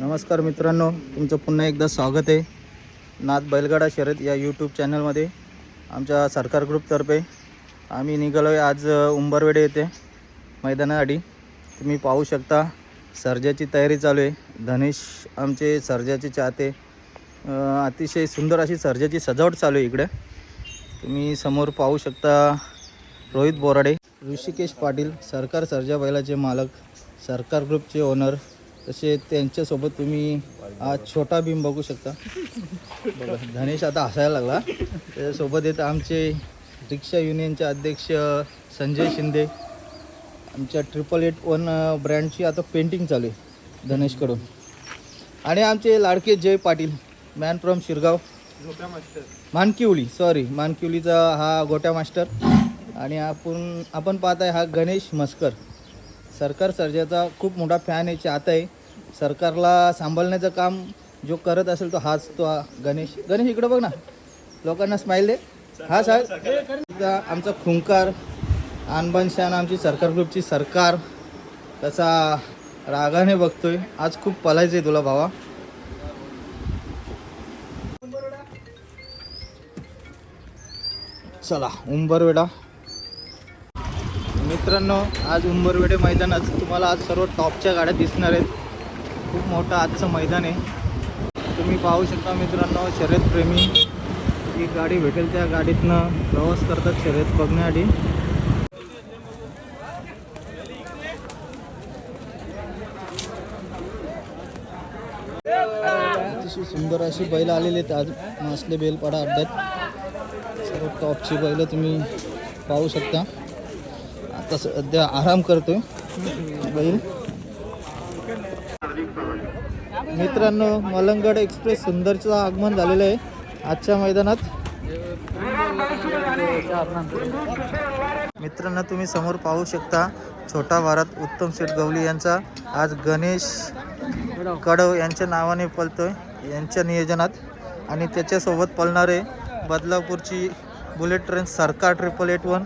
नमस्कार मित्रांनो तुमचं पुन्हा एकदा स्वागत आहे. नाथ बैलगाडा शरद या यूट्यूब चॅनलमध्ये आमच्या सरकार ग्रुपतर्फे आम्ही निघालो आहे आज उंबरवेडे येथे मैदानासाठी तुम्ही पाहू शकता सर्जाची तयारी चालू आहे. धनेश आमचे सर्जाचे चाहते. अतिशय सुंदर अशी सर्जाची सजावट चालू आहे इकडे. तुम्ही समोर पाहू शकता रोहित बोराडे. ऋषिकेश पाटील सरकार सर्जा बैलाचे मालक सरकार ग्रुपचे ओनर तसे त्यांच्यासोबत तुम्ही आज छोटा भीम बघू शकता. बघा धनेश आता हसायला लागला. त्याच्यासोबत येतं आमचे रिक्षा युनियनचे अध्यक्ष संजय शिंदे. आमच्या ट्रिपल एट वन ब्रँडची आता पेंटिंग चालू आहे धनेशकडून आणि आमचे लाडके Jay Patil man from Shirgaon. Mankivali sorry मानकिवलीचा हा गोट्या मास्टर. आणि आपण आपण पाहत आहे हा गणेश मस्कर. सरकार सर्जेचा खूप मोठा फॅन आहे चाहता आहे. सरकारला सांभाळण्याचं काम जो करत असेल तो हाच तो गणेश. गणेश इकडं बघ ना. लोकांना स्माईल दे. हा साहेब आमचा खुंकार आणबान शान आमची सरकार ग्रुपची सरकार तसा रागाने बघतोय. आज खूप पलायचं आहे तुला भावा. चला उंबरवेडा मित्रांनो आज उंबरवेडे मैदानात तुम्हाला आज सर्व टॉपच्या गाड्या दिसणार आहेत. खूप मोठं आजचं मैदान आहे. तुम्ही पाहू शकता मित्रांनो शर्यतप्रेमी जी गाडी भेटेल त्या गाडीतनं. प्रवास करतात शर्यत बघण्यासाठी अतिशय सुंदर अशी बैल आलेली आहेत. आज मासले बेलपाडा अड्ड्यात सर्व टॉपची बैल तुम्ही पाहू शकता. आता सध्या आराम करतोय. बैल. मित्रांनो मलंगड एक्सप्रेस सुंदरचं आगमन झालेलं आहे. आजच्या मैदानात. मित्रांनो तुम्ही समोर पाहू शकता छोटा भारत उत्तम शेठ गवली यांचा. आज गणेश कडव यांच्या नावाने पलतोय यांच्या नियोजनात. आणि त्याच्यासोबत पलणारे बदलापूरची बुलेट ट्रेन सरकार ट्रिपल एट वन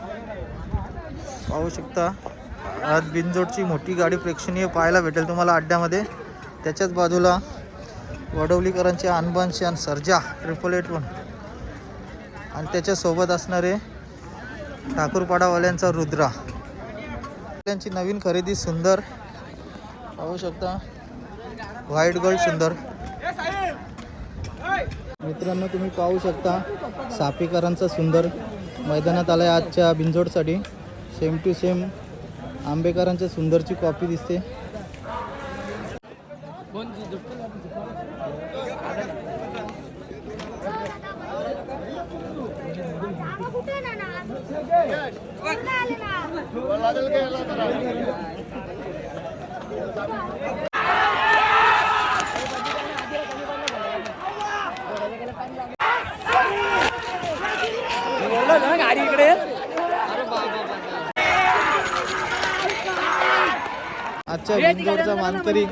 पाहू शकता आज बिनजोडची मोठी गाडी प्रेक्षणीय पाहायला भेटेल तुम्हाला अड्ड्यामध्ये. त्याच्याच बाजूला वडवलीकरांचे अनबंश आणि सर्जा ट्रिपल एट वन. आणि त्याच्यासोबत असणारे ठाकूरपाडावाल्यांचा रुद्रा. त्यांची नवीन खरेदी सुंदर. पाहू शकता. व्हाईट गोल्ड सुंदर. मित्रांनो तुम्ही पाहू शकता सापेकरांचा सुंदर मैदानात आलाय आजच्या बिंजोडसाठी सेम टू सेम आंबेकरांच्या सुंदरची कॉपी दिसते. आजच्या बिंजोडचा मानकरी